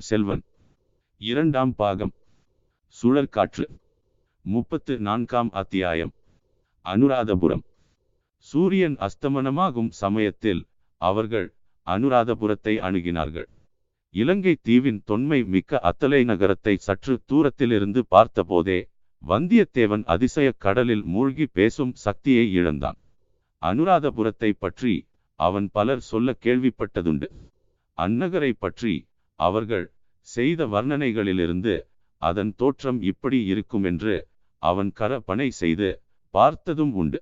பொன்னியின் செல்வன். இரண்டாம் பாகம். சுழற்காற்று. முப்பத்து நான்காம் அத்தியாயம். அனுராதபுரம். சூரியன் அஸ்தமனமாகும் சமயத்தில் அவர்கள் அனுராதபுரத்தை அணுகினார்கள். இலங்கை தீவின் தொன்மை மிக்க அத்தலை நகரத்தை சற்று தூரத்திலிருந்து பார்த்தபோதே வந்தியத்தேவன் அதிசய கடலில் மூழ்கி பேசும் சக்தியை இழந்தான். அனுராதபுரத்தை பற்றி அவன் பலர் சொல்ல கேள்விப்பட்டதுண்டு. அந்நகரை பற்றி அவர்கள் செய்த வர்ணனைகளிலிருந்து அதன் தோற்றம் இப்படி இருக்கும் என்று அவன் கரப்பனை செய்து பார்த்ததும் உண்டு.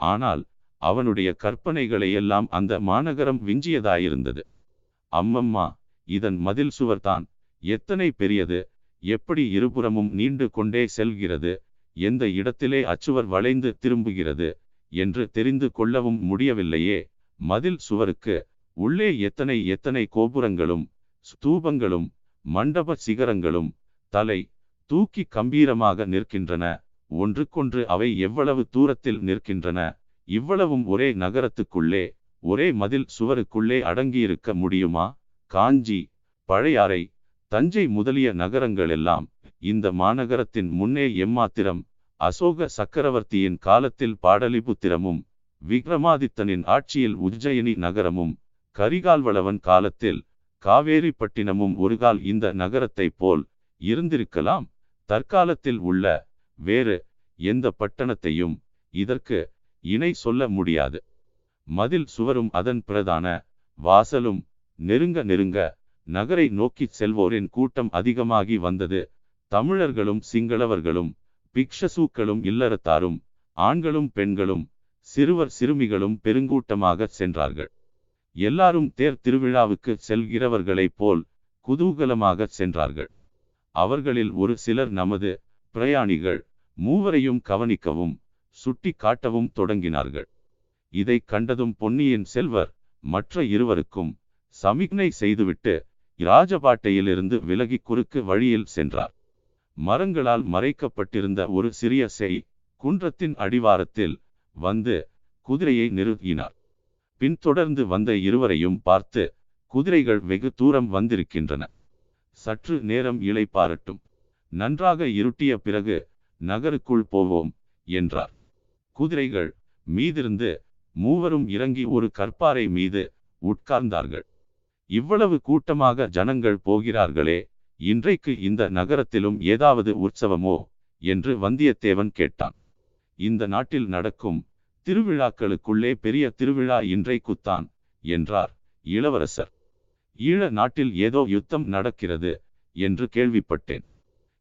ஆனால் அவனுடைய கற்பனைகளை எல்லாம் அந்த மாநகரம் விஞ்சியதாயிருந்தது. அம்மம்மா இதன் மதில் சுவர்தான். எத்தனை பெரியது? எப்படி இருபுறமும் நீண்டு கொண்டே செல்கிறது? எந்த இடத்திலே அச்சுவர் வளைந்து திரும்புகிறது? என்று தெரிந்து கொள்ளவும் முடியவில்லையே. மதில் சுவருக்கு உள்ளே எத்தனை எத்தனை கோபுரங்களும் ஸ்தூபங்களும் மண்டப சிகரங்களும் தலை தூக்கி கம்பீரமாக நிற்கின்றன. ஒன்றுக்கொன்று அவை எவ்வளவு தூரத்தில் நிற்கின்றன இவ்வளவும் ஒரே நகரத்துக்குள்ளே ஒரே மதில் சுவருக்குள்ளே அடங்கியிருக்க முடியுமா? காஞ்சி பழையாறை தஞ்சை முதலிய நகரங்களெல்லாம் இந்த மாநகரத்தின் முன்னே எம்மாத்திரம் அசோக சக்கரவர்த்தியின் காலத்தில் பாடலிபுத்திரமும் விக்ரமாதித்தனின் ஆட்சியில் உஜ்ஜயினி நகரமும் கரிகால்வளவன் காலத்தில் காவேரிப்பட்டினமும் ஒருகால் இந்த நகரத்தைப் போல் இருந்திருக்கலாம். தற்காலத்தில் உள்ள வேறு எந்த பட்டணத்தையும் இதற்கு இணை சொல்ல முடியாது. மதில் சுவரும் அதன் பிரதான வாசலும் நெருங்க நெருங்க நகரை நோக்கி செல்வோரின் கூட்டம் அதிகமாகி வந்தது. தமிழர்களும் சிங்களவர்களும் பிக்ஷசூக்களும் இல்லறத்தாரும் ஆண்களும் பெண்களும் சிறுவர் சிறுமிகளும் பெருங்கூட்டமாக சென்றார்கள். எல்லாரும் தேர் திருவிழாவுக்கு செல்கிறவர்களைப் போல் குதூகலமாக சென்றார்கள். அவர்களில் ஒரு சிலர் நமது பிரயாணிகள் மூவரையும் கவனிக்கவும் சுட்டி காட்டவும் தொடங்கினார்கள். இதை கண்டதும் பொன்னியின் செல்வர் மற்ற இருவருக்கும் சமிக்னை செய்துவிட்டு இராஜபாட்டையிலிருந்து விலகி குறுக்கு வழியில் சென்றார். மரங்களால் மறைக்கப்பட்டிருந்த ஒரு சிறிய செய் குன்றத்தின் அடிவாரத்தில் வந்து குதிரையை நிறுத்தினார். பின்தொடர்ந்து வந்த இருவரையும் பார்த்து குதிரைகள் வெகு தூரம் வந்திருக்கின்றன. சற்று நேரம் இளைப்பாரட்டும் நன்றாக இருட்டிய பிறகு நகருக்குள் போவோம் என்றார். குதிரைகள் மீதிருந்து மூவரும் இறங்கி ஒரு கற்பாறை மீது உட்கார்ந்தார்கள். இவ்வளவு கூட்டமாக ஜனங்கள் போகிறார்களே இன்றைக்கு இந்த நகரத்திலும் ஏதாவது உற்சவமோ? என்று வந்தியத்தேவன் கேட்டான். இந்த நாட்டில் நடக்கும் திருவிழாக்களுக்குள்ளே பெரிய திருவிழா இன்றைக்குத்தான் என்றார் இளவரசர். ஈழ நாட்டில் ஏதோ யுத்தம் நடக்கிறது என்று கேள்விப்பட்டேன்.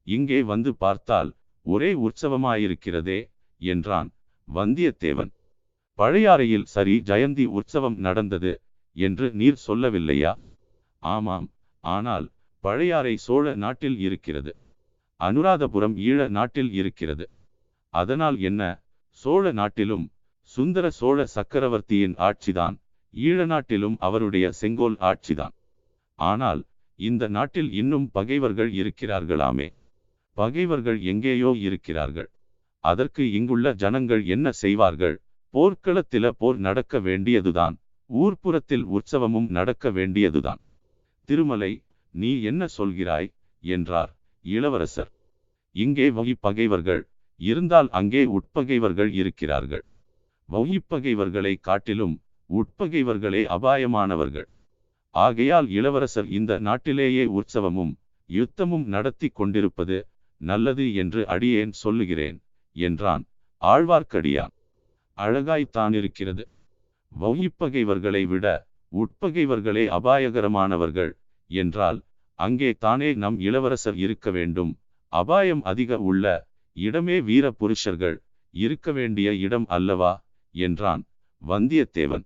இங்கே வந்து பார்த்தால் ஒரே உற்சவமாயிருக்கிறதே என்றான் வந்தியத்தேவன். பழையாறையில் சரி ஜெயந்தி உற்சவம் நடந்தது என்று நீர் சொல்லவில்லையா? ஆமாம் ஆனால் பழையாறை சோழ நாட்டில் இருக்கிறது. அனுராதபுரம் ஈழ நாட்டில் இருக்கிறது. அதனால் என்ன? சோழ நாட்டிலும் சுந்தர சோழ சக்கரவர்த்தியின் ஆட்சிதான். ஈழ நாட்டிலும் அவருடைய செங்கோல் ஆட்சிதான். ஆனால் இந்த நாட்டில் இன்னும் பகைவர்கள் இருக்கிறார்களாமே? பகைவர்கள் எங்கேயோ இருக்கிறார்கள். அதற்கு இங்குள்ள ஜனங்கள் என்ன செய்வார்கள்? போர்க்களத்தில போர் நடக்க வேண்டியதுதான். ஊர்ப்புறத்தில் உற்சவமும் நடக்க வேண்டியதுதான். திருமலை நீ என்ன சொல்கிறாய்? என்றார் இளவரசர். இங்கே வகி பகைவர்கள். இருந்தால் அங்கே உட்பகைவர்கள் இருக்கிறார்கள். மௌயிப்பகைவர்களை காட்டிலும் உட்பகைவர்களே அபாயமானவர்கள். ஆகையால் இளவரசர் இந்த நாட்டிலேயே உற்சவமும் யுத்தமும் நடத்தி கொண்டிருப்பது நல்லது என்று அடியேன் சொல்லுகிறேன் என்றான். ஆழ்வார்க்கடியான். அழகாய்த்தானிருக்கிறது வௌயிப்பகைவர்களை விட உட்பகைவர்களே அபாயகரமானவர்கள் என்றால் அங்கே தானே நம் இளவரசர் இருக்க வேண்டும். அபாயம் அதிக உள்ள இடமே வீர புருஷர்கள் இருக்க வேண்டிய இடம் அல்லவா? என்றான் வந்தியத்தேவன்.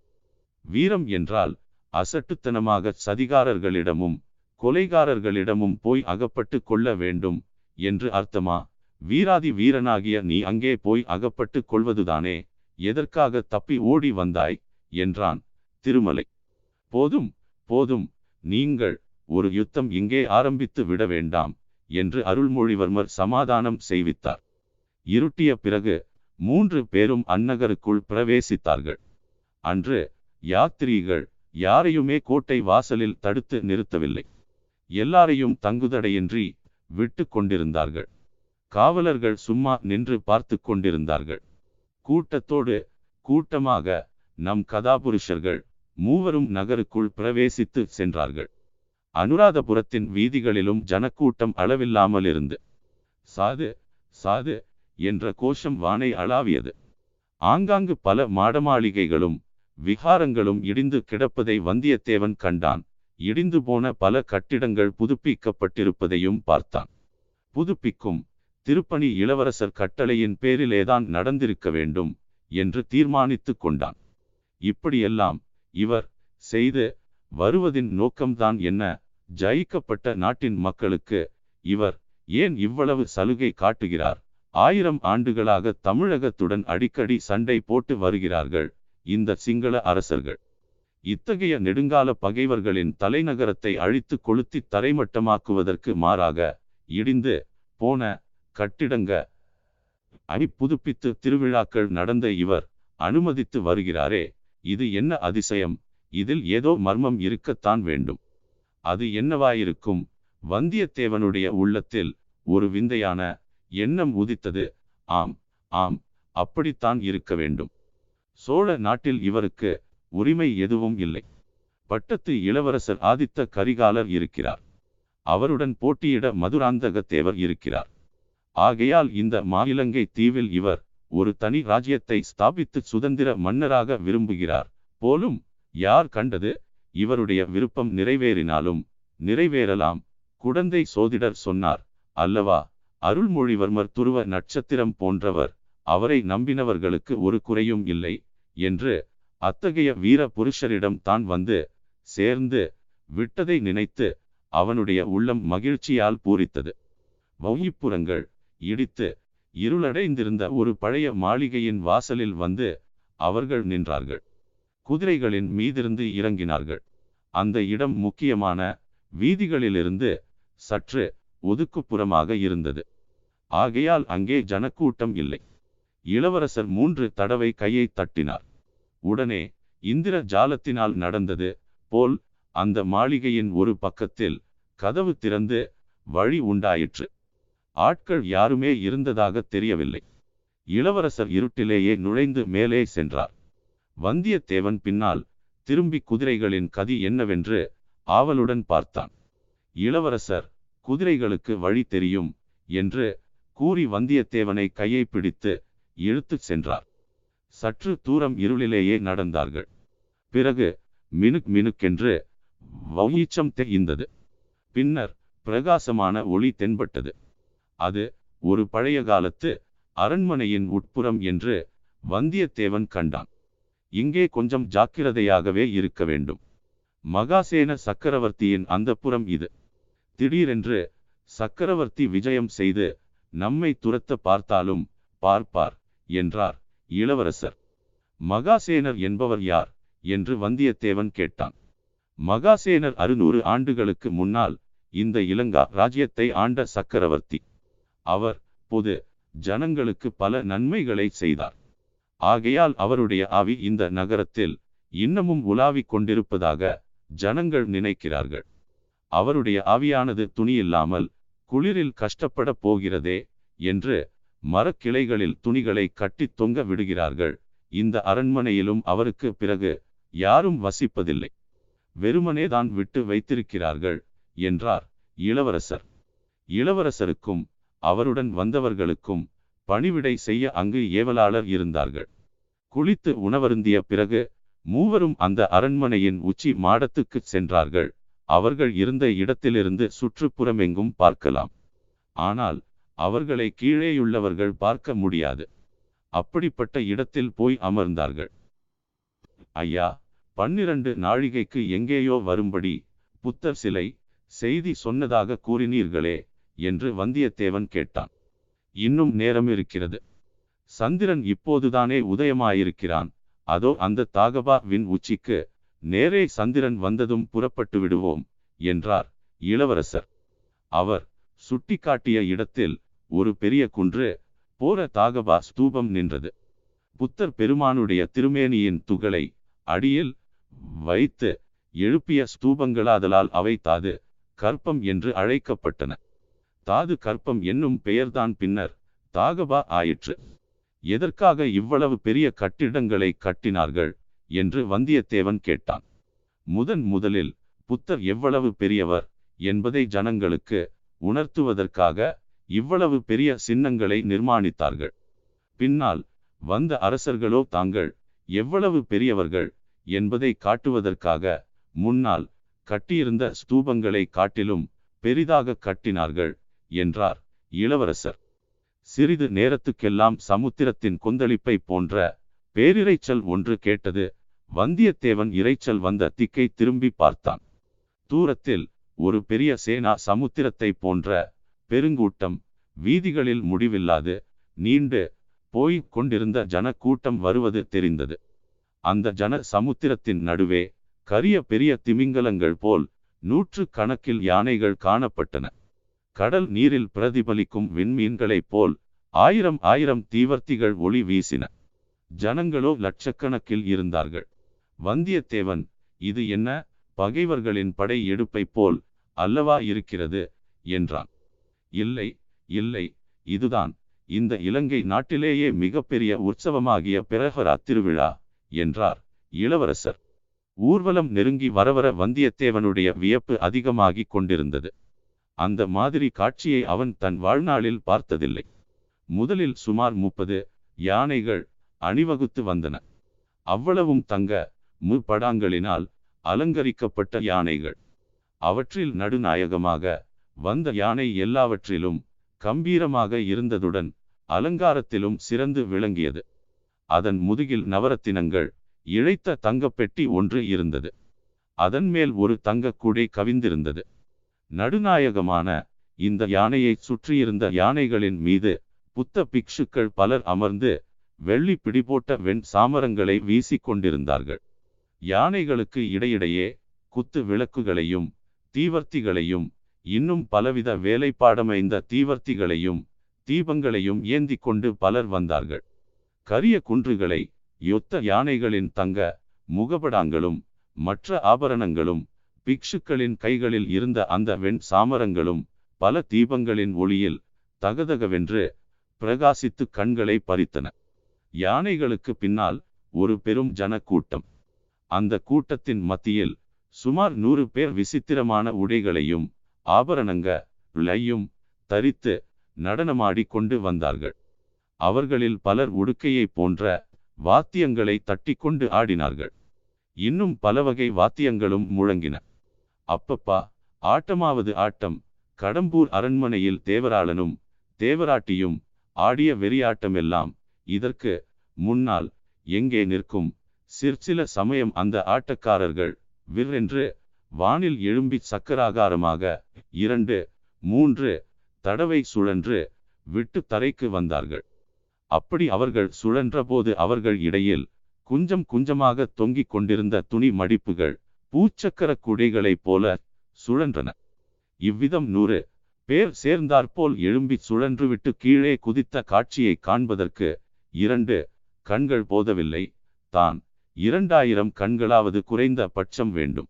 வீரம் என்றால் அசட்டுத்தனமாக சதிகாரர்களிடமும் கொலைகாரர்களிடமும் போய் அகப்பட்டு கொள்ள வேண்டும் என்று அர்த்தமா? வீராதி வீரனாகிய நீ அங்கே போய் அகப்பட்டு கொள்வதுதானே? எதற்காக தப்பி ஓடி வந்தாய்? என்றான் திருமலை. போதும் போதும் நீங்கள் ஒரு யுத்தம் இங்கே ஆரம்பித்து விட வேண்டாம் என்று அருள்மொழிவர்மர் சமாதானம் செய்வித்தார். இருட்டிய பிறகு மூன்று பேரும் அந்நகருக்குள் பிரவேசித்தார்கள். அன்று யாத்திரிகள் யாரையுமே கோட்டை வாசலில் தடுத்து நிறுத்தவில்லை. எல்லாரையும் தங்குதடையின்றி விட்டு கொண்டிருந்தார்கள். காவலர்கள் சும்மா நின்று பார்த்து கொண்டிருந்தார்கள். கூட்டத்தோடு கூட்டமாக நம் கதாபுருஷர்கள் மூவரும் நகருக்குள் பிரவேசித்து சென்றார்கள். அனுராதபுரத்தின் வீதிகளிலும் ஜனக்கூட்டம் அளவில்லாமல் இருந்து சாது சாது என்ற கோஷம் வானை அளாவியது. ஆங்காங்கு பல மாடமாளிகைகளும் விகாரங்களும் இடிந்து கிடப்பதை வந்தியத்தேவன் கண்டான். இடிந்து போன பல கட்டிடங்கள் புதுப்பிக்கப்பட்டிருப்பதையும் பார்த்தான். புதுப்பிக்கும் திருப்பணி இளவரசர் கட்டளையின் பேரிலேதான் நடந்திருக்க வேண்டும் என்று தீர்மானித்து கொண்டான். இப்படியெல்லாம் இவர் செய்து வருவதின் நோக்கம்தான் என்ன? ஜயிக்கப்பட்ட நாட்டின் மக்களுக்கு இவர் ஏன் இவ்வளவு சலுகை காட்டுகிறார்? ஆயிரம் ஆண்டுகளாக தமிழகத்துடன் அடிக்கடி சண்டை போட்டு வருகிறார்கள் இந்த சிங்கள அரசர்கள். இத்தகைய நெடுங்கால பகைவர்களின் தலைநகரத்தை அழித்து கொளுத்தி தரைமட்டமாக்குவதற்கு மாறாக இடிந்து போன கட்டிடங்க அணி புதுப்பித்து திருவிழாக்கள் நடந்த இவர் அனுமதித்து வருகிறாரே இது என்ன அதிசயம்? இதில் ஏதோ மர்மம் இருக்கத்தான் வேண்டும். அது என்னவாயிருக்கும்? வந்தியத்தேவனுடைய உள்ளத்தில் ஒரு விந்தையான எண்ணம் உதித்தது. ஆம் ஆம் அப்படித்தான் இருக்க வேண்டும். சோழ நாட்டில் இவருக்கு உரிமை எதுவும் இல்லை. பட்டத்து இளவரசர் ஆதித்த கரிகாலர் இருக்கிறார். அவருடன் போட்டியிட மதுராந்தக தேவர் இருக்கிறார். ஆகையால் இந்த மாநிலங்கை தீவில் இவர் ஒரு தனி ராஜ்யத்தை ஸ்தாபித்து சுதந்திர மன்னராக விரும்புகிறார். போலும் யார் கண்டது? இவருடைய விருப்பம் நிறைவேறினாலும் நிறைவேறலாம். குடந்தை சோதிடர் சொன்னார் அல்லவா? அருள்மொழிவர்மர் துருவ நட்சத்திரம் போன்றவர் அவரை நம்பினவர்களுக்கு ஒரு குறையும் இல்லை என்று அத்தகைய வீர புருஷரிடம் தான் வந்து சேர்ந்து விட்டதை நினைத்து அவனுடைய உள்ளம் மகிழ்ச்சியால் பூரித்தது. வௌயிப்புறங்கள் இடித்து இருளடைந்திருந்த ஒரு பழைய மாளிகையின் வாசலில் வந்து அவர்கள் நின்றார்கள். குதிரைகளின் மீதிருந்து இறங்கினார்கள். அந்த இடம் முக்கியமான வீதிகளிலிருந்து சற்று ஒதுக்குப்புறமாக இருந்தது. ஆகையால் அங்கே ஜனக்கூட்டம் இல்லை. இளவரசர் மூன்று தடவை கையை தட்டினார். உடனே இந்திர ஜாலத்தினால் நடந்தது போல் அந்த மாளிகையின் ஒரு பக்கத்தில் கதவு திறந்து வழி உண்டாயிற்று. ஆட்கள் யாருமே இருந்ததாக தெரியவில்லை. இளவரசர் இருட்டிலேயே நுழைந்து மேலே சென்றார். வந்தியத்தேவன் பின்னால் திரும்பி குதிரைகளின் கதி என்னவென்று ஆவலுடன் பார்த்தான். இளவரசர் குதிரைகளுக்கு வழி தெரியும் என்று கூறி வந்தியத்தேவனை கையை பிடித்து இழுத்துச் சென்றார். சற்று தூரம் இருளிலேயே நடந்தார்கள். பிறகு மினுக் மினுக்கென்று வௌயீச்சம் தெய்ந்தது பின்னர் பிரகாசமான ஒளி தென்பட்டது. அது ஒரு பழைய காலத்து அரண்மனையின் உட்புறம் என்று வந்தியத்தேவன் கண்டான். இங்கே கொஞ்சம் ஜாக்கிரதையாகவே இருக்க வேண்டும். மகாசேன சக்கரவர்த்தியின் அந்தப்புறம் இது. திடீரென்று சக்கரவர்த்தி விஜயம் செய்து நம்மை துரத்த பார்த்தாலும் பார்ப்பார் என்றார் இளவரசர். மகாசேனர் என்பவர் யார்? என்று வந்தியத்தேவன் கேட்டான். மகாசேனர் அறுநூறு ஆண்டுகளுக்கு முன்னால் இந்த இலங்கா ராஜ்யத்தை ஆண்ட சக்கரவர்த்தி. அவர் பொது ஜனங்களுக்கு பல நன்மைகளை செய்தார். ஆகையால் அவருடைய ஆவி இந்த நகரத்தில் இன்னமும் உலாவிக் கொண்டிருப்பதாக ஜனங்கள் நினைக்கிறார்கள். அவருடைய ஆவியானது துணியில்லாமல் குளிரில் கஷ்டப்பட போகிறதே என்று மரக்கிளைகளில் துணிகளை கட்டி தொங்க விடுகிறார்கள். இந்த அரண்மனையிலும் அவருக்கு பிறகு யாரும் வசிப்பதில்லை. வெறுமனே தான் விட்டு வைத்திருக்கிறார்கள் என்றார் இளவரசர். இளவரசருக்கும் அவருடன் வந்தவர்களுக்கும் பணிவிடை செய்ய அங்கு ஏவலாளர் இருந்தார்கள். குளித்து உணவருந்திய பிறகு மூவரும் அந்த அரண்மனையின் உச்சி மாடத்துக்குச் சென்றார்கள். அவர்கள் இருந்த இடத்திலிருந்து சுற்றுப்புறமெங்கும் பார்க்கலாம். ஆனால் அவர்களை கீழேயுள்ளவர்கள் பார்க்க முடியாது. அப்படிப்பட்ட இடத்தில் போய் அமர்ந்தார்கள். ஐயா பன்னிரண்டு நாழிகைக்கு எங்கேயோ வரும்படி புத்தர் சிலை செய்தி சொன்னதாக கூறினீர்களே என்று வந்தியத்தேவன் கேட்டான். இன்னும் நேரம் இருக்கிறது சந்திரன் இப்போதுதானே உதயமாயிருக்கிறான். அதோ அந்த தாகபா வின் உச்சிக்கு நேரே சந்திரன் வந்ததும் புறப்பட்டு விடுவோம் என்றார் இளவரசர். அவர் சுட்டிக்காட்டிய இடத்தில் ஒரு பெரிய குன்று போர தாகபா ஸ்தூபம் நின்றது. புத்தர் பெருமானுடைய திருமேனியின் துகளை அடியில் வைத்து எழுப்பிய ஸ்தூபங்களாதலால் அவை தாது கற்பம் என்று அழைக்கப்பட்டன. தாது கற்பம் என்னும் பெயர்தான் பின்னர் தாகபா ஆயிற்று. எதற்காக இவ்வளவு பெரிய கட்டிடங்களை கட்டினார்கள்? என்று வந்தியத்தேவன் கேட்டான். முதன் முதலில் புத்தர் எவ்வளவு பெரியவர் என்பதை ஜனங்களுக்கு உணர்த்துவதற்காக இவ்வளவு பெரிய சின்னங்களை நிர்மாணித்தார்கள். பின்னால் வந்த அரசர்களோ தாங்கள் எவ்வளவு பெரியவர்கள் என்பதை காட்டுவதற்காக முன்னால் கட்டியிருந்த ஸ்தூபங்களை காட்டிலும் பெரிதாக கட்டினார்கள் என்றார் இளவரசர். சிறிது நேரத்துக்கெல்லாம் சமுத்திரத்தின் கொந்தளிப்பை போன்ற பேரிரைச்சல் ஒன்று கேட்டது. வந்தியத்தேவன் இரைச்சல் வந்த திக்கை திரும்பி பார்த்தான். தூரத்தில் ஒரு பெரிய சேனா சமுத்திரத்தை போன்ற பெருங்கூட்டம் வீதிகளில் முடிவில்லாது நீண்டு போய்க் கொண்டிருந்த ஜன கூட்டம் வருவது தெரிந்தது. அந்த ஜன சமுத்திரத்தின் நடுவே கரிய பெரிய திமிங்கலங்கள் போல் நூற்று கணக்கில் யானைகள் காணப்பட்டன. கடல் நீரில் பிரதிபலிக்கும் விண்மீன்களைப் போல் ஆயிரம் ஆயிரம் தீவர்த்திகள் ஒளி வீசின. ஜனங்களோ லட்சக்கணக்கில் இருந்தார்கள். வந்தியத்தேவன் இது என்ன? பகைவர்களின் படை எடுப்பைப் போல் அல்லவா இருக்கிறது? என்றான். இல்லை இல்லை இதுதான். இந்த இலங்கை நாட்டிலேயே மிகப்பெரிய உற்சவமாகிய பிரகரா திருவிழா என்றார் இளவரசர். ஊர்வலம் நெருங்கி வரவர வந்தியத்தேவனுடைய வியப்பு அதிகமாகிக் கொண்டிருந்தது. அந்த மாதிரி காட்சியை அவன் தன் வாழ்நாளில் பார்த்ததில்லை. முதலில் சுமார் முப்பது யானைகள் அணிவகுத்து வந்தன. அவ்வளவும் தங்க முப்படாங்களினால் அலங்கரிக்கப்பட்ட யானைகள். அவற்றில் நடுநாயகமாக வந்த யானை எல்லாவற்றிலும் கம்பீரமாக இருந்ததுடன் அலங்காரத்திலும் சிறந்து விளங்கியது. அதன் முதுகில் நவரத்தினங்கள் இழைத்த தங்கப்பெட்டி ஒன்று இருந்தது. அதன் மேல் ஒரு தங்கக் குடை கவிந்திருந்தது. நடுநாயகமான இந்த யானையைச் சுற்றியிருந்த யானைகளின் மீது புத்த பிக்ஷுக்கள் பலர் அமர்ந்து வெள்ளி பிடிபோட்ட வெண் சாமரங்களை வீசிக் கொண்டிருந்தார்கள் யானைகளுக்கு இடையிடையே குத்து விளக்குகளையும் தீவர்த்திகளையும் இன்னும் பலவித வேலைப்பாடமைந்த தீவர்த்திகளையும் தீபங்களையும் ஏந்தி கொண்டு பலர் வந்தார்கள். கரிய குன்றுகளை யொத்த யானைகளின் தங்க முகபடாங்களும் மற்ற ஆபரணங்களும் பிக்ஷுக்களின் கைகளில் இருந்த அந்த வெண் சாமரங்களும் பல தீபங்களின் ஒளியில் தகதகவென்று பிரகாசித்து கண்களை பறித்தன. யானைகளுக்கு பின்னால் ஒரு பெரும் ஜனக்கூட்டம். கூட்டம் அந்த கூட்டத்தின் மத்தியில் சுமார் நூறு பேர் விசித்திரமான உடைகளையும் ஆபரணங்களையும் தரித்து நடனமாடி கொண்டு வந்தார்கள். அவர்களில் பலர் உடுக்கையை போன்ற வாத்தியங்களை தட்டிக்கொண்டு ஆடினார்கள். இன்னும் பல வகை வாத்தியங்களும் முழங்கின. அப்பப்பா ஆட்டமாவது ஆட்டம் கடம்பூர் அரண்மனையில் தேவராளனும் தேவராட்டியும் ஆடிய வெறியாட்டமெல்லாம் இதற்கு முன்னால் எங்கே நிற்கும் சிற்சில சமயம் அந்த ஆட்டக்காரர்கள் விற்றென்று வானில் எழும்பி சக்கராகாரமாக இரண்டு மூன்று தடவை சுழன்று விட்டு தரைக்கு வந்தார்கள். அப்படி அவர்கள் சுழன்றபோது அவர்கள் இடையில் குஞ்சம் குஞ்சமாக தொங்கிக் கொண்டிருந்த துணி மடிப்புகள் பூச்சக்கர குடைகளைப் போல சுழன்றன. இவ்விதம் நூறு பேர் சேர்ந்தாற்போல் எழும்பி சுழன்றுவிட்டு கீழே குதித்த காட்சியை காண்பதற்கு இரண்டு கண்கள் போதவில்லை. தான் இரண்டாயிரம் கண்களாவது குறைந்த பட்சம் வேண்டும்.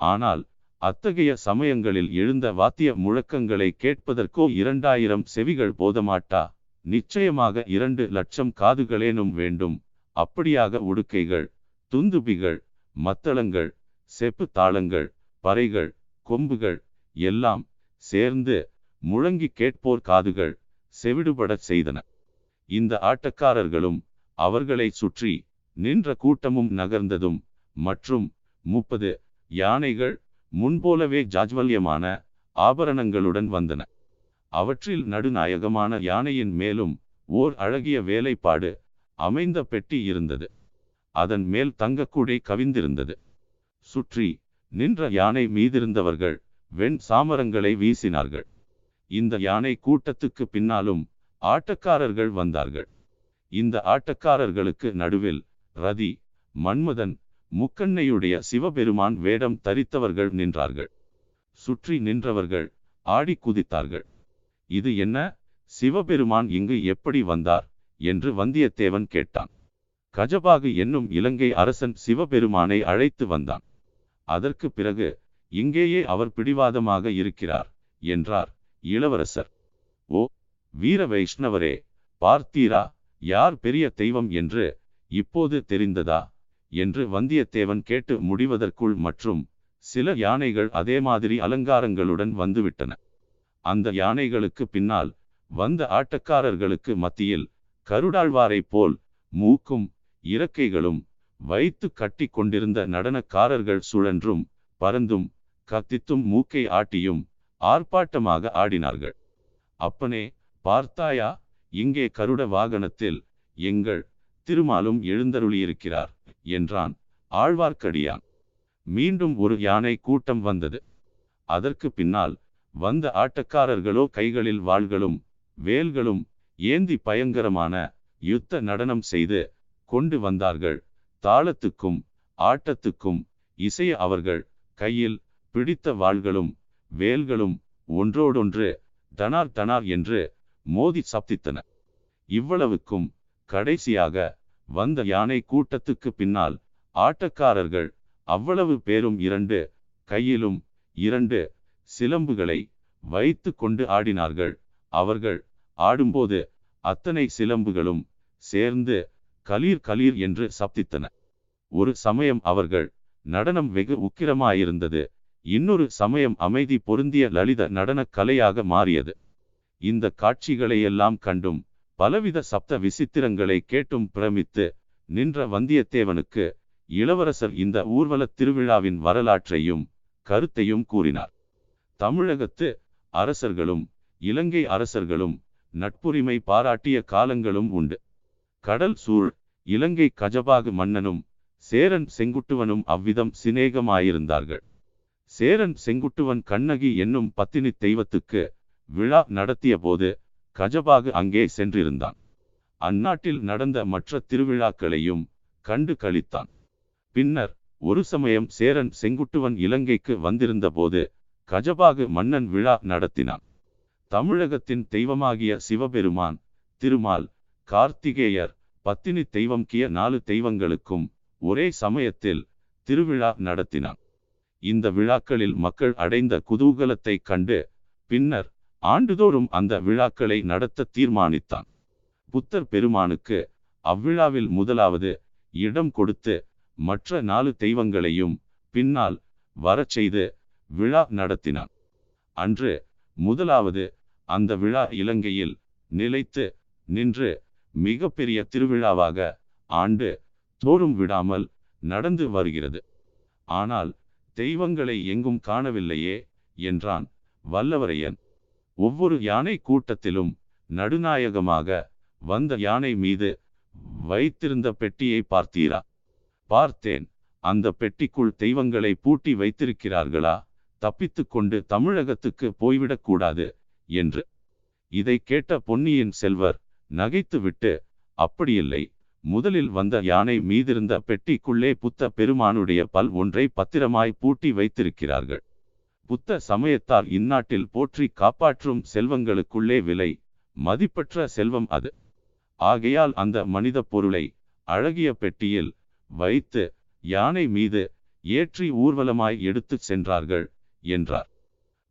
ஆனால் அத்தகைய சமயங்களில் எழுந்த வாத்திய முழக்கங்களை கேட்பதற்கோ இரண்டாயிரம் செவிகள் போதமாட்டா? நிச்சயமாக இரண்டு லட்சம் காதுகளேனும் வேண்டும். அப்படியாக உடுக்கைகள் துந்துபிகள் மத்தளங்கள் செப்பு தாளங்கள் பறைகள் கொம்புகள் எல்லாம் சேர்ந்து முழங்கி கேட்போர் காதுகள் செவிடுபடச் செய்தன. இந்த ஆட்டக்காரர்களும் அவர்களை சுற்றி நின்ற கூட்டமும் நகர்ந்ததும் மற்றும் முப்பது யானைகள் முன்போலவே ஜாஜ்வல்யமான ஆபரணங்களுடன் வந்தன. அவற்றில் நடுநாயகமான யானையின் மேலும் ஓர் அழகிய வேலைப்பாடு அமைந்த பெட்டி இருந்தது. அதன் மேல் தங்கக்கூடை கவிந்திருந்தது. சுற்றி நின்ற யானை மீதிருந்தவர்கள் வெண் சாமரங்களை வீசினார்கள். இந்த யானை கூட்டத்துக்கு பின்னாலும் ஆட்டக்காரர்கள் வந்தார்கள். இந்த ஆட்டக்காரர்களுக்கு நடுவில் ரதி மன்மதன் முக்கண்ணையுடைய சிவபெருமான் வேடம் தரித்தவர்கள் நின்றார்கள். சுற்றி நின்றவர்கள் ஆடி குதித்தார்கள். இது என்ன? சிவபெருமான் இங்கு எப்படி வந்தார்? என்று வந்தியத்தேவன் கேட்டான். கஜபாகு என்னும் இலங்கை அரசன் சிவபெருமானை அழைத்து வந்தான். அதற்கு பிறகு இங்கேயே அவர் பிடிவாதமாக இருக்கிறார் என்றார் இளவரசர். ஓ வீர வைஷ்ணவரே பார்த்தீரா? யார் பெரிய தெய்வம் என்று இப்போது தெரிந்ததா? என்று வந்தியத்தேவன் கேட்டு முடிவதற்குள் மற்றும் சில யானைகள் அதே மாதிரி அலங்காரங்களுடன் வந்துவிட்டன. அந்த யானைகளுக்கு பின்னால் வந்த ஆட்டக்காரர்களுக்கு மத்தியில் கருடாழ்வாரைப் போல் மூக்கும் இறக்கைகளும் வைத்து கட்டி கொண்டிருந்த நடனக்காரர்கள் சுழன்றும் பறந்தும் கத்தித்தும் மூக்கை ஆட்டியும் ஆர்ப்பாட்டமாக ஆடினார்கள். அப்பனே பார்த்தாயா? இங்கே கருட வாகனத்தில் எங்கள் திருமாலும் எழுந்தருளியிருக்கிறார் என்றான் ஆழ்வார்க்கடியான். மீண்டும் ஒரு யானை கூட்டம் வந்தது. அதற்கு பின்னால் வந்த ஆட்டக்காரர்களோ கைகளில் வாள்களும் வேல்களும் ஏந்தி பயங்கரமான யுத்த நடனம் செய்து கொண்டு வந்தார்கள். தாளத்துக்கும் ஆட்டத்துக்கும் இசைய அவர்கள் கையில் பிடித்த வாள்களும் வேல்களும் ஒன்றோடொன்று தனார் தனார் என்று மோதி சப்தித்தன இவ்வளவுக்கும் கடைசியாக வந்த யானை கூட்டத்துக்கு பின்னால் ஆட்டக்காரர்கள் அவ்வளவு பேரும் இரண்டு கையிலும் இரண்டு சிலம்புகளை வைத்து கொண்டு ஆடினார்கள். அவர்கள் ஆடும்போது அத்தனை சிலம்புகளும் சேர்ந்து கலீர் கலீர் என்று சப்தித்தன ஒரு சமயம் அவர்கள் நடனம் வெகு உக்கிரமாயிருந்தது. இன்னொரு சமயம் அமைதி பொருந்திய லலித நடனக் கலையாக மாறியது. இந்த காட்சிகளையெல்லாம் கண்டும் பலவித சப்த விசித்திரங்களை கேட்டும் பிரமித்து நின்ற வந்தியத்தேவனுக்கு இளவரசர் இந்த ஊர்வலத் திருவிழாவின் வரலாற்றையும் கருத்தையும் கூறினார். தமிழகத்து அரசர்களும் இலங்கை அரசர்களும் நட்புரிமை பாராட்டிய காலங்களும் உண்டு. கடல் சூழ் இலங்கை கஜபாகு மன்னனும் சேரன் செங்குட்டுவனும் அவ்விதம் சிநேகமாயிருந்தார்கள். சேரன் செங்குட்டுவன் கண்ணகி என்னும் பத்தினி தெய்வத்துக்கு விழா நடத்திய போது கஜபாகு அங்கே சென்றிருந்தான். அந்நாட்டில் நடந்த மற்ற திருவிழாக்களையும் கண்டு கழித்தான் பின்னர் ஒரு சமயம் சேரன் செங்குட்டுவன் இலங்கைக்கு வந்திருந்த போது கஜபாகு மன்னன் விழா நடத்தினான். தமிழகத்தின் தெய்வமாகிய சிவபெருமான் திருமால் கார்த்திகேயர் பத்தினி தெய்வம் கிய நாலு தெய்வங்களுக்கும் ஒரே சமயத்தில் திருவிழா நடத்தினான். இந்த விழாக்களில் மக்கள் அடைந்த குதூகலத்தைக் கண்டு பின்னர் ஆண்டுதோறும் அந்த விழாக்களை நடத்த தீர்மானித்தான். புத்தர் பெருமானுக்கு அவ்விழாவில் முதலாவது இடம் கொடுத்து மற்ற நாலு தெய்வங்களையும் பின்னால் வரச் செய்து விழா நடத்தினான். அன்று முதலாவது அந்த விழா இலங்கையில் நிலைத்து நின்று மிகப்பெரிய திருவிழாவாக ஆண்டு தோறும் விடாமல் நடந்து வருகிறது. ஆனால் தெய்வங்களை எங்கும் காணவில்லையே என்றான் வல்லவரையன். ஒவ்வொரு யானை கூட்டத்திலும் நடுநாயகமாக வந்த யானை மீது வைத்திருந்த பெட்டியை பார்த்தீரா? பார்த்தேன். அந்த பெட்டிக்குள் தெய்வங்களை பூட்டி வைத்திருக்கிறார்களா? தப்பித்து கொண்டு தமிழகத்துக்கு போய்விடக்கூடாது என்று. இதை கேட்ட பொன்னியின் செல்வர் நகைத்துவிட்டு அப்படியில்லை. முதலில் வந்த யானை மீதிருந்த பெட்டிக்குள்ளே புத்த பெருமானுடைய பல் ஒன்றை பத்திரமாய் பூட்டி வைத்திருக்கிறார்கள். புத்த சமயத்தால் இந்நாட்டில் போற்றி காப்பாற்றும் செல்வங்களுக்குள்ளே விலை மதிப்பற்ற செல்வம் அது. ஆகையால் அந்த மனித பொருளை அழகிய பெட்டியில் வைத்து யானை மீது ஏற்றி ஊர்வலமாய் எடுத்துச் சென்றார்கள் என்றார்.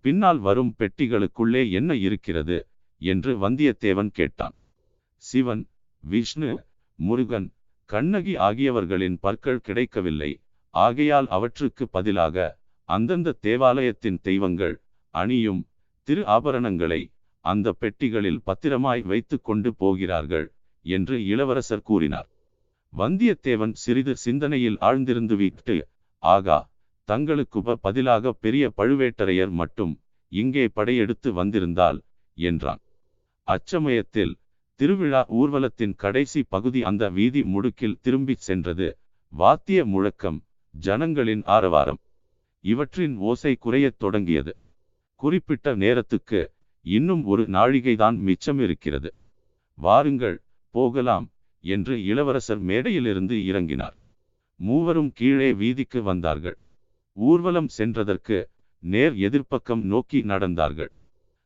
பின்னால் வரும் பெட்டிகளுக்குள்ளே என்ன இருக்கிறது என்று வந்தியத்தேவன் கேட்டான். சிவன் விஷ்ணு முருகன் கண்ணகி ஆகியவர்களின் பற்கள் கிடைக்கவில்லை. ஆகையால் அவற்றுக்கு பதிலாக அந்தந்த தேவாலயத்தின் தெய்வங்கள் அணியும் திரு ஆபரணங்களை அந்த பெட்டிகளில் பத்திரமாய் வைத்து கொண்டு போகிறார்கள் என்று இளவரசர் கூறினார். வந்தியத்தேவன் சிறிது சிந்தனையில் ஆழ்ந்திருந்து விட்டு ஆகா தங்களுக்கு பதிலாக பெரிய பழுவேட்டரையர் மட்டும் இங்கே படையெடுத்து வந்திருந்தால் என்றான். அச்சமயத்தில் திருவிழா ஊர்வலத்தின் கடைசி பகுதி அந்த வீதி முடுக்கில் திரும்பிச் சென்றது. வாத்திய முழக்கம் ஜனங்களின் ஆரவாரம். இவற்றின் ஓசை குறையத் தொடங்கியது. குறிப்பிட்ட நேரத்துக்கு இன்னும் ஒரு நாழிகைதான் மிச்சம் இருக்கிறது வாருங்கள் போகலாம் என்று இளவரசர் மேடையிலிருந்து இறங்கினார். மூவரும் கீழே வீதிக்கு வந்தார்கள். ஊர்வலம் சென்றதற்கு நேர் எதிர்ப்பக்கம் நோக்கி நடந்தார்கள்.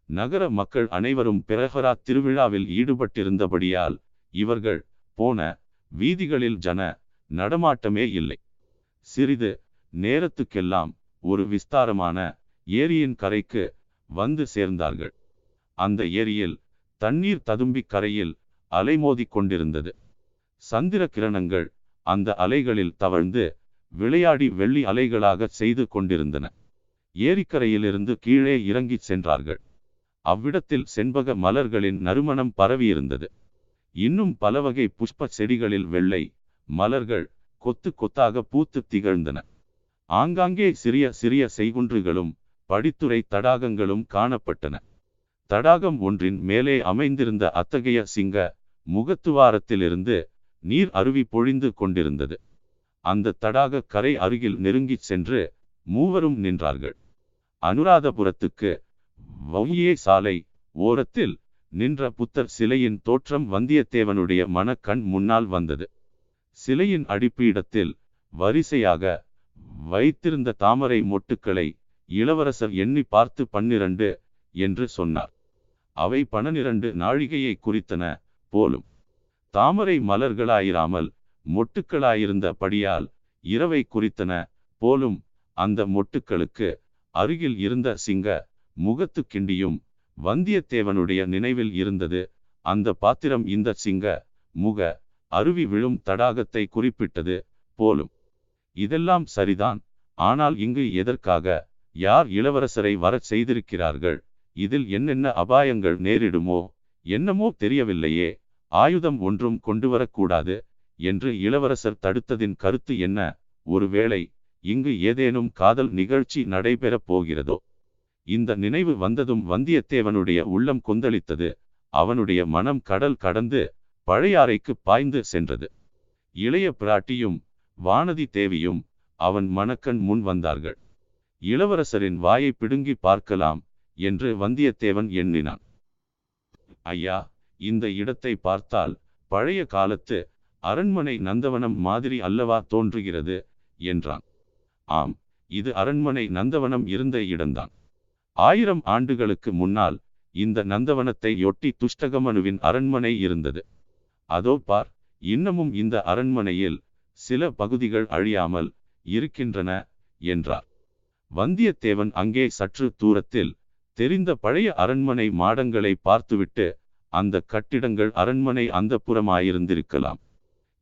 நகர மக்கள் அனைவரும் பிரஹரா திருவிழாவில் ஈடுபட்டிருந்தபடியால் இவர்கள் போன வீதிகளில் ஜன நடமாட்டமே இல்லை. சிறிது நேரத்துக்கெல்லாம் ஒரு விஸ்தாரமான ஏரியின் கரைக்கு வந்து சேர்ந்தார்கள். அந்த ஏரியில் தண்ணீர் ததும்பி கரையில் அலைமோதி கொண்டிருந்தது. சந்திர கிரணங்கள் அந்த அலைகளில் தவழ்ந்து விளையாடி வெள்ளி அலைகளாக செய்து கொண்டிருந்தன. ஏரிக்கரையிலிருந்து கீழே இறங்கிச் சென்றார்கள். அவ்விடத்தில் செண்பக மலர்களின் நறுமணம் பரவியிருந்தது. இன்னும் பலவகை புஷ்ப செடிகளில் வெள்ளை மலர்கள் கொத்து கொத்தாக பூத்து திகழ்ந்தன. ஆங்காங்கே சிறிய சிறிய செய்குன்றுகளும் படித்துறை தடாகங்களும் காணப்பட்டன. தடாகம் ஒன்றின் மேலே அமைந்திருந்த அத்தகைய சிங்க முகத்துவாரத்திலிருந்து நீர் அருவி பொழிந்து கொண்டிருந்தது. அந்த தடாக கரை அருகில் நெருங்கிச் சென்று மூவரும் நின்றார்கள். அனுராதபுரத்துக்கு வவுயே சாலை ஓரத்தில் நின்ற புத்தர் சிலையின் தோற்றம் வந்தியத்தேவனுடைய மனக்கண் முன்னால் வந்தது. சிலையின் அடிப்பீடத்தில் வரிசையாக வைத்திருந்த தாமரை மொட்டுக்களை இளவரசர் எண்ணி பார்த்து பன்னிரண்டு என்று சொன்னார். அவை பன்னிரண்டு நாழிகையை குறித்தன போலும். தாமரை மலர்களாயிராமல் மொட்டுக்களாயிருந்தபடியால் இரவை குறித்தன போலும் அந்த மொட்டுக்களுக்கு அருகில் இருந்த சிங்க முகத்து கிண்டியும் வந்தியத்தேவனுடைய நினைவில் இருந்தது. அந்த பாத்திரம் இந்த சிங்க முக அருவி விழும் தடாகத்தை குறிப்பிட்டது போலும். இதெல்லாம் சரிதான். ஆனால் இங்கு எதற்காக? யார் இளவரசரை வரச் செய்திருக்கிறார்கள்? இதில் என்னென்ன அபாயங்கள் நேரிடுமோ? என்னமோ தெரியவில்லையே. ஆயுதம் ஒன்றும் கொண்டு வரக்கூடாது என்று இளவரசர் தடுத்ததின் கருத்து என்ன? ஒருவேளை இங்கு ஏதேனும் காதல் நிகழ்ச்சி நடைபெறப் போகிறதோ? இந்த நினைவு வந்ததும் வந்தியத்தேவனுடைய உள்ளம் கொந்தளித்தது. அவனுடைய மனம் கடல் கடந்து பழையாறைக்கு பாய்ந்து சென்றது. இளைய பிராட்டியும் வானதி தேவியும் அவன் மணக்கண் முன் வந்தார்கள். இளவரசரின் வாயை பிடுங்கி பார்க்கலாம் என்று வந்தியத்தேவன் எண்ணினான். ஐயா இந்த இடத்தை பார்த்தால் பழைய காலத்து அரண்மனை நந்தவனம் மாதிரி அல்லவா தோன்றுகிறது? என்றான். ஆம் இது அரண்மனை நந்தவனம் இருந்த இடம்தான். ஆயிரம் ஆண்டுகளுக்கு முன்னால் இந்த நந்தவனத்தை ஒட்டி துஷ்டகமனுவின் அரண்மனை இருந்தது. அதோ பார் இன்னமும் இந்த அரண்மனையில் சில பகுதிகள் அழியாமல் இருக்கின்றன என்றார். வந்தியத்தேவன் அங்கே சற்று தூரத்தில் தெரிந்த பழைய அரண்மனை மாடங்களை பார்த்துவிட்டு அந்த கட்டிடங்கள் அரண்மனை அந்த புறமாயிருந்திருக்கலாம்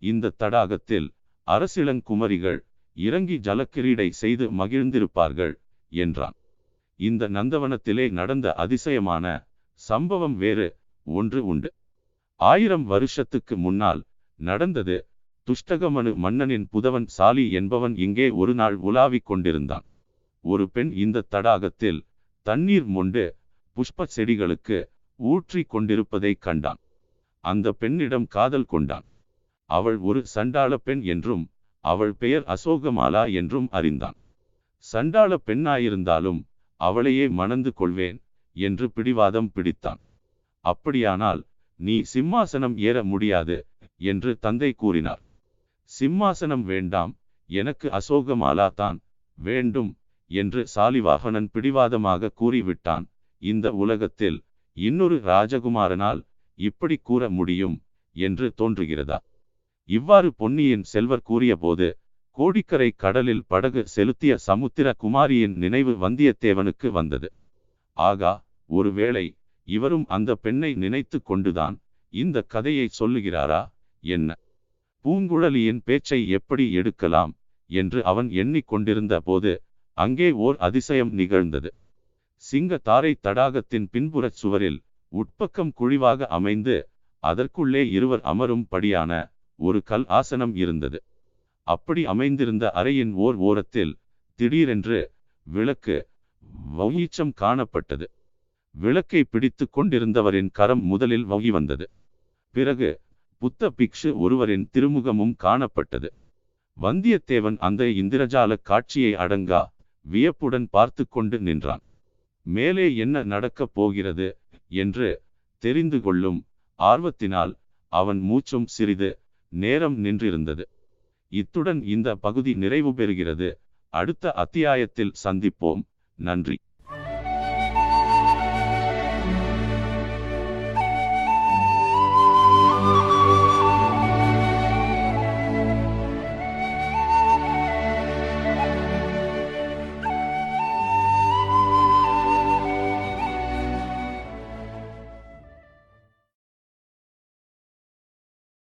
இந்த தடாகத்தில் அரசிளங்குமரிகள் இறங்கி ஜலக்கிரீடை செய்து மகிழ்ந்திருப்பார்கள் என்றான். இந்த நந்தவனத்திலே நடந்த அதிசயமான சம்பவம் வேறு ஒன்று உண்டு. ஆயிரம் வருஷத்துக்கு முன்னால் நடந்தது துஷ்டகமனு மன்னனின் புதவன் சாலி என்பவன் இங்கே ஒரு நாள் உலாவிக் கொண்டிருந்தான். ஒரு பெண் இந்த தடாகத்தில் தண்ணீர் மொண்டு புஷ்ப செடிகளுக்கு ஊற்றி கொண்டிருப்பதைக் கண்டான். அந்த பெண்ணிடம் காதல் கொண்டான். அவள் ஒரு சண்டாள பெண் என்றும் அவள் பெயர் அசோகமாலா என்றும் அறிந்தான். சண்டாள பெண்ணாயிருந்தாலும் அவளையே மணந்து கொள்வேன் என்று பிடிவாதம் பிடித்தான். அப்படியானால் நீ சிம்மாசனம் ஏற முடியாது என்று தந்தை கூறினார். சிம்மாசனம் வேண்டாம் எனக்கு அசோகமாலா தான் வேண்டும் என்று சாலிவாகனன் பிடிவாதமாக கூறிவிட்டான். இந்த உலகத்தில் இன்னொரு ராஜகுமாரனால் இப்படி கூற முடியும் என்று தோன்றுகிறதா? இவ்வாறு பொன்னியின் செல்வர் கூறியபோது கோடிக்கரை கடலில் படகு செலுத்திய சமுத்திர குமாரியின் நினைவு வந்தியத்தேவனுக்கு வந்தது. ஆகா ஒருவேளை இவரும் அந்த பெண்ணை நினைத்து கொண்டுதான் இந்த கதையை சொல்லுகிறாரா? என்ன? பூங்குழலியின் பேச்சை எப்படி எடுக்கலாம் என்று அவன் எண்ணிக்கொண்டிருந்த போது அங்கே ஓர் அதிசயம் நிகழ்ந்தது. சிங்க தாரை தடாகத்தின் பின்புறச் சுவரில் உட்பக்கம் குழிவாக அமைந்து அதற்குள்ளே இருவர் அமரும் படியான ஒரு கல் ஆசனம் இருந்தது. அப்படி அமைந்திருந்த அறையின் ஓர் ஓரத்தில் திடீரென்று விளக்கு வௌயீச்சம் காணப்பட்டது. விளக்கை பிடித்து கொண்டிருந்தவரின் கரம் முதலில் வகி வந்தது. பிறகு புத்த பிக்ஷு ஒருவரின் திருமுகமும் காணப்பட்டது. வந்தியத்தேவன் அந்த இந்திரஜால காட்சியை அடங்கா வியப்புடன் பார்த்து கொண்டு நின்றான். மேலே என்ன நடக்கப் போகிறது என்று தெரிந்து கொள்ளும் ஆர்வத்தினால் அவன் மூச்சும் சிறிது நேரம் நின்றிருந்தது. இத்துடன் இந்த பகுதி நிறைவு பெறுகிறது. அடுத்த அத்தியாயத்தில் சந்திப்போம். நன்றி.